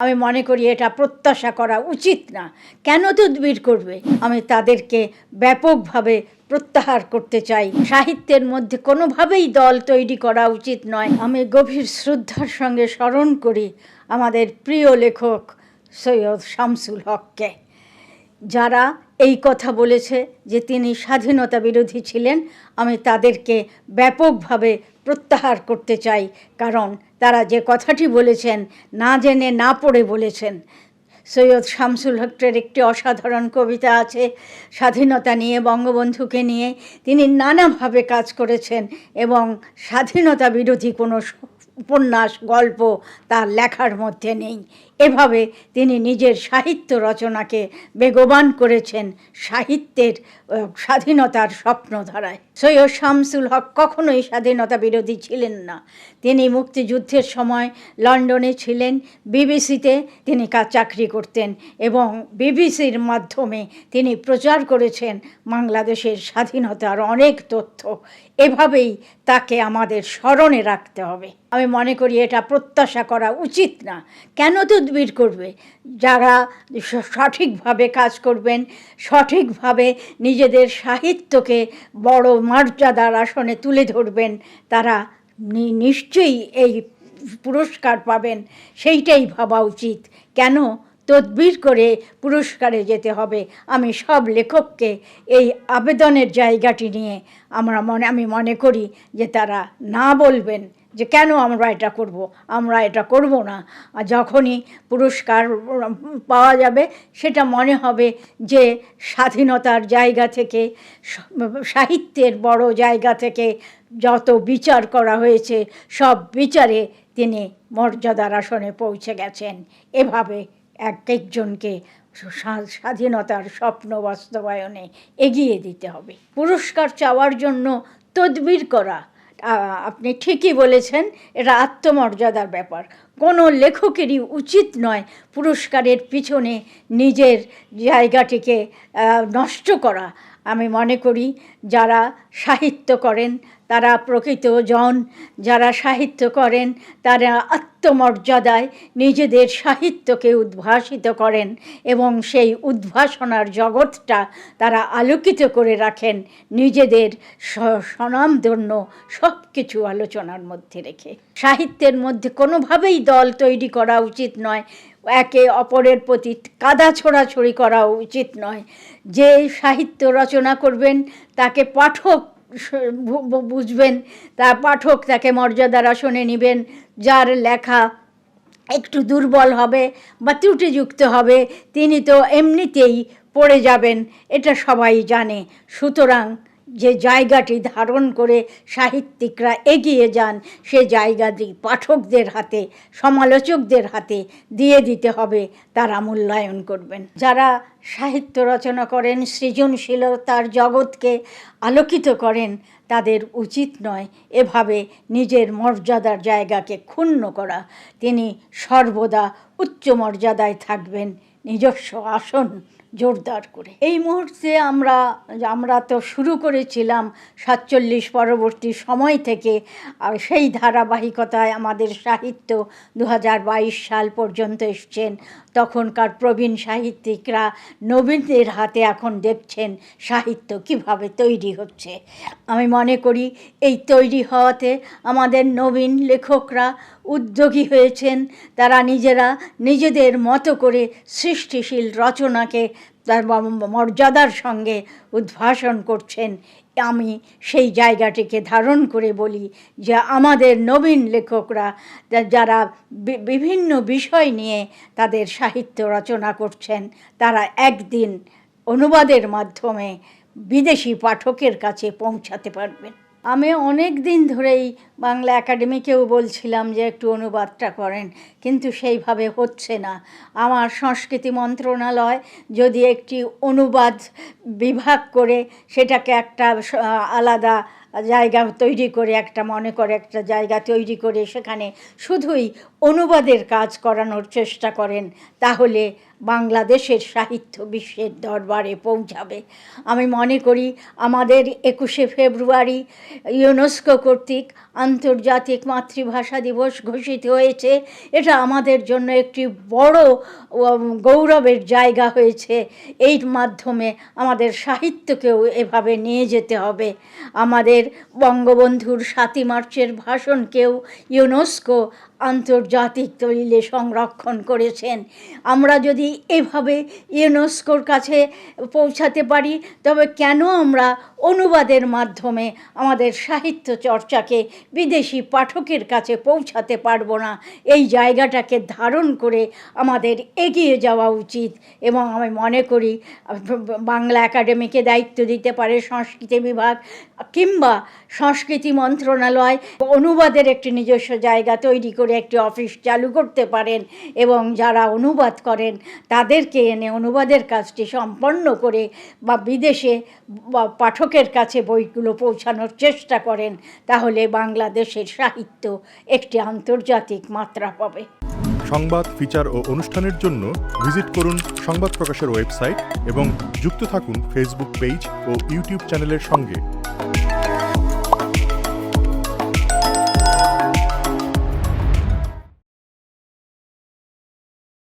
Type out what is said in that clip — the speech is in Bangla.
আমি মনে করি এটা প্রত্যাশা করা উচিত না। কেন তদবির করবে? আমি তাদেরকে ব্যাপকভাবে প্রত্যাহার করতে চাই। সাহিত্যের মধ্যে কোনোভাবেই দল তৈরি করা উচিত নয়। আমি গভীর শ্রদ্ধার সঙ্গে স্মরণ করি আমাদের প্রিয় লেখক সৈয়দ শামসুল হককে, যারা এই কথা বলেছে যে তিনি স্বাধীনতা বিরোধী ছিলেন। আমি তাদেরকে ব্যাপকভাবে প্রত্যাহার করতে চাই, কারণ তারা যে কথাটি বলেছেন না জেনে না পড়ে বলেছেন। সৈয়দ শামসুল হকের একটি অসাধারণ কবিতা আছে, স্বাধীনতা নিয়ে, বঙ্গবন্ধুকে নিয়ে। তিনি নানাভাবে কাজ করেছেন এবং স্বাধীনতা বিরোধী কোনো উপন্যাস, গল্প তার লেখার মধ্যে নেই। এভাবে তিনি নিজের সাহিত্য রচনাকে বেগবান করেছেন সাহিত্যের স্বাধীনতার স্বপ্ন ধারায় সৈয়দ শামসুল হক কখনোই স্বাধীনতা বিরোধী ছিলেন না। তিনি মুক্তিযুদ্ধের সময় লন্ডনে ছিলেন, বিবিসিতে তিনি কাজ চাকরি করতেন এবং বিবিসির মাধ্যমে তিনি প্রচার করেছেন বাংলাদেশের স্বাধীনতার অনেক তথ্য। এভাবেই তাকে আমাদের স্মরণে রাখতে হবে। আমি মনে করি এটা প্রত্যাশা করা উচিত না। কেন তদবির করবে, যারা সঠিকভাবে কাজ করবেন, সঠিকভাবে নিজেদের সাহিত্যকে বড় মর্যাদার আসনে তুলে ধরবেন, তারা নিশ্চয়ই এই পুরস্কার পাবেন, সেইটাই ভাবা উচিত। কেন? তদবির করে পুরস্কারে যেতে হবে। আমি সব লেখককে এই আবেদনের জায়গাটি নিয়ে আমরা মনে, আমি মনে করি যে তারা না বলবেন যে কেন আমরা এটা করব? আমরা এটা করব না। আর যখনই পুরস্কার পাওয়া যাবে, সেটা মনে হবে যে স্বাধীনতার জায়গা থেকে, সাহিত্যের বড় জায়গা থেকে যত বিচার করা হয়েছে, সব বিচারে তিনি মর্যাদার আসনে পৌঁছে গেছেন। এভাবে এক একজনকে স্বাধীনতার স্বপ্ন বাস্তবায়নে এগিয়ে দিতে হবে। পুরস্কার চাওয়ার জন্য তদবির করা আপনি ঠিকই বলেছেন, এটা আত্মমর্যাদার ব্যাপার। কোনো লেখকেরই উচিত নয় পুরস্কারের পিছনে নিজের জায়গাটিকে নষ্ট করা। আমি মনে করি যারা সাহিত্য করেন, তারা প্রকৃত জন। যারা সাহিত্য করেন, তারা আত্মমর্যাদায় নিজেদের সাহিত্যকে উদ্ভাসিত করেন এবং সেই উদ্ভাসনার জগৎটা তারা আলোকিত করে রাখেন নিজেদের স্বনামধন্য সব কিছু আলোচনার মধ্যে রেখে। সাহিত্যের মধ্যে কোনোভাবেই দল তৈরি করা উচিত নয়। একে অপরের প্রতি কাদা ছোড়াছড়ি করা উচিত নয়। যে সাহিত্য রচনা করবেন, তাকে পাঠক বুঝবেন, তা পাঠক তাকে মর্যাদার আসনে নেবেন, যার লেখা একটু দুর্বল হবে বা ত্রুটিযুক্ত হবে, তিনি তো এমনিতেই পড়ে যাবেন, এটা সবাই জানে। সুতরাং যে জায়গাটি ধারণ করে সাহিত্যিকরা এগিয়ে যান, সে জায়গাটি পাঠকদের হাতে, সমালোচকদের হাতে দিয়ে দিতে হবে, তারা মূল্যায়ন করবেন। যারা সাহিত্য রচনা করেন, সৃজনশীলতার জগৎকে আলোকিত করেন, তাদের উচিত নয় এভাবে নিজের মর্যাদার জায়গাকে ক্ষুণ্ণ করা। তিনি সর্বদা উচ্চ মর্যাদায় থাকবেন, নিজস্ব আসন জোরদার করে। এই মুহূর্তে আমরা আমরা তো শুরু করেছিলাম সাতচল্লিশ পরবর্তী সময় থেকে, আর সেই ধারাবাহিকতায় আমাদের সাহিত্য দু হাজার বাইশ সাল পর্যন্ত এসছেন। তখনকার প্রবীণ সাহিত্যিকরা নবীনদের হাতে এখন দেখছেন সাহিত্য কীভাবে তৈরি হচ্ছে। আমি মনে করি, এই তৈরি হওয়াতে আমাদের নবীন লেখকরা উদ্যোগী হয়েছেন। তারা নিজেরা নিজেদের মতো করে সৃষ্টিশীল রচনাকে তার মর্যাদার সঙ্গে উদ্ভাসন করছেন। আমি সেই জায়গাটিকে ধারণ করে বলি যে আমাদের নবীন লেখকরা যারা বিভিন্ন বিষয় নিয়ে তাদের সাহিত্য রচনা করছেন, তারা একদিন অনুবাদের মাধ্যমে বিদেশি পাঠকের কাছে পৌঁছাতে পারবেন। আমি অনেক দিন ধরেই বাংলা একাডেমিকেও বলছিলাম যে একটু অনুবাদটা করেন, কিন্তু সেইভাবে হচ্ছে না। আমার সংস্কৃতি মন্ত্রণালয় যদি একটি অনুবাদ বিভাগ করে, সেটাকে একটা আলাদা জায়গা তৈরি করে, একটা মনে করে একটা জায়গা তৈরি করে, সেখানে শুধুই অনুবাদের কাজ করানোর চেষ্টা করেন, তাহলে বাংলাদেশের সাহিত্য বিশ্বের দরবারে পৌঁছাবে। আমি মনে করি আমাদের একুশে ফেব্রুয়ারি ইউনেস্কো কর্তৃক আন্তর্জাতিক মাতৃভাষা দিবস ঘোষিত হয়েছে। এটা আমাদের জন্য একটি বড় গৌরবের জায়গা হয়েছে। এই মাধ্যমে আমাদের সাহিত্যকেও এভাবে নিয়ে যেতে হবে। আমাদের বঙ্গবন্ধুর সাতই মার্চের ভাষণকেও ইউনেস্কো আন্তর্জাতিক দলিলে সংরক্ষণ করেছেন। আমরা যদি এভাবে ইউনেস্কোর কাছে পৌঁছাতে পারি, তবে কেন আমরা অনুবাদের মাধ্যমে আমাদের সাহিত্য চর্চাকে বিদেশি পাঠকের কাছে পৌঁছাতে পারব না? এই জায়গাটাকে ধারণ করে আমাদের এগিয়ে যাওয়া উচিত এবং আমি মনে করি, বাংলা একাডেমিকে দায়িত্ব দিতে পারে সংস্কৃতি বিভাগ কিংবা সংস্কৃতি মন্ত্রণালয়। অনুবাদের একটি নিজস্ব জায়গা তৈরি করে একটি অফিস চালু করতে পারেন এবং যারা অনুবাদ করেন তাদেরকে এনে অনুবাদের কাজটি সম্পন্ন করে বা বিদেশে বা পাঠকের কাছে বইগুলো পৌঁছানোর চেষ্টা করেন, তাহলে বাংলাদেশের সাহিত্য একটি আন্তর্জাতিক মাত্রা পাবে। সংবাদ, ফিচার ও অনুষ্ঠানের জন্য ভিজিট করুন সংবাদ প্রকাশের ওয়েবসাইট এবং যুক্ত থাকুন ফেসবুক পেজ ও ইউটিউব চ্যানেলের সঙ্গে।